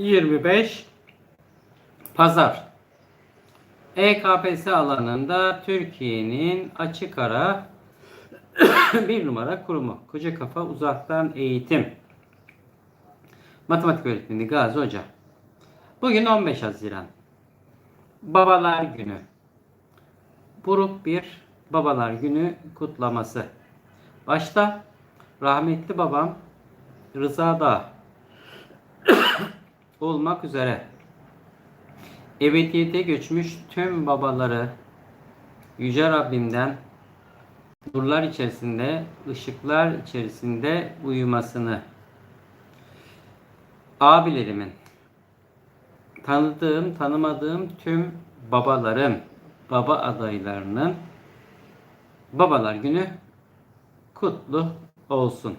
25 Pazar EKPS alanında Türkiye'nin açık ara bir numara kurumu. Koca Kafa Uzaktan Eğitim. Matematik öğretmeni Gazi Hoca. Bugün 15 Haziran. Babalar Günü. Buruk bir Babalar Günü kutlaması. Başta rahmetli babam Rıza Dağ olmak üzere ebediyete göçmüş tüm babaları Yüce Rabbimden nurlar içerisinde, ışıklar içerisinde uyumasını abilerimin tanıdığım, tanımadığım tüm babaların, baba adaylarının Babalar Günü kutlu olsun.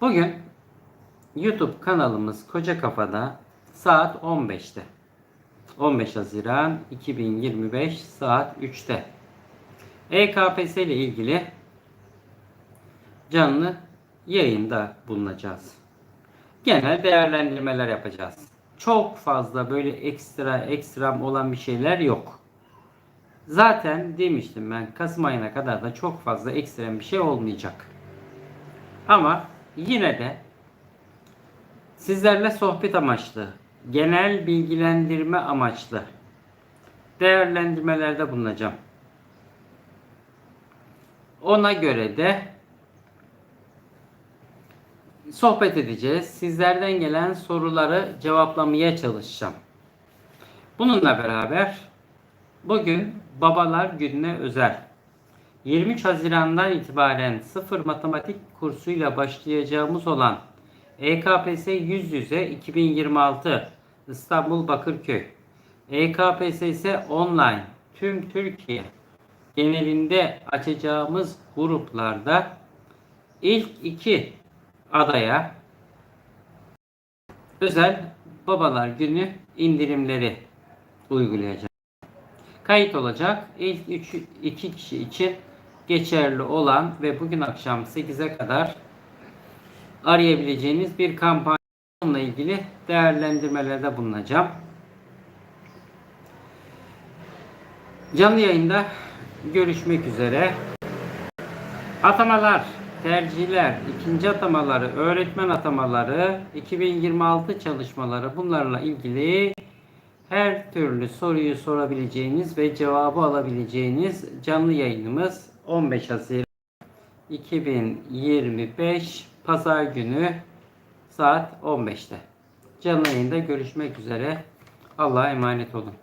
Bugün YouTube kanalımız Koca Kafa'da saat 15'te. 15 Haziran 2025 saat 3'te. EKPS ile ilgili canlı yayında bulunacağız. Genel değerlendirmeler yapacağız. Çok fazla böyle ekstra ekstram olan bir şeyler yok. Zaten demiştim ben Kasım ayına kadar da çok fazla ekstrem bir şey olmayacak. Ama yine de sizlerle sohbet amaçlı, genel bilgilendirme amaçlı değerlendirmelerde bulunacağım. Ona göre de sohbet edeceğiz. Sizlerden gelen soruları cevaplamaya çalışacağım. Bununla beraber bugün Babalar Günü'ne özel 23 Haziran'dan itibaren sıfır matematik kursuyla başlayacağımız olan EKPS yüz yüze 2026 İstanbul Bakırköy EKPS ise online tüm Türkiye genelinde açacağımız gruplarda ilk iki adaya özel Babalar Günü indirimleri uygulayacağız. Kayıt olacak. İlk 3 2 kişi için geçerli olan ve bugün akşam 8'e kadar arayabileceğiniz bir kampanya ilgili değerlendirmelerde bulunacağım. Canlı yayında görüşmek üzere. Atamalar, tercihler, ikinci atamaları, öğretmen atamaları, 2026 çalışmaları bunlarla ilgili her türlü soruyu sorabileceğiniz ve cevabı alabileceğiniz canlı yayınımız 15 Haziran 2025 Pazar günü saat 15'te. Canlı yayında görüşmek üzere. Allah'a emanet olun.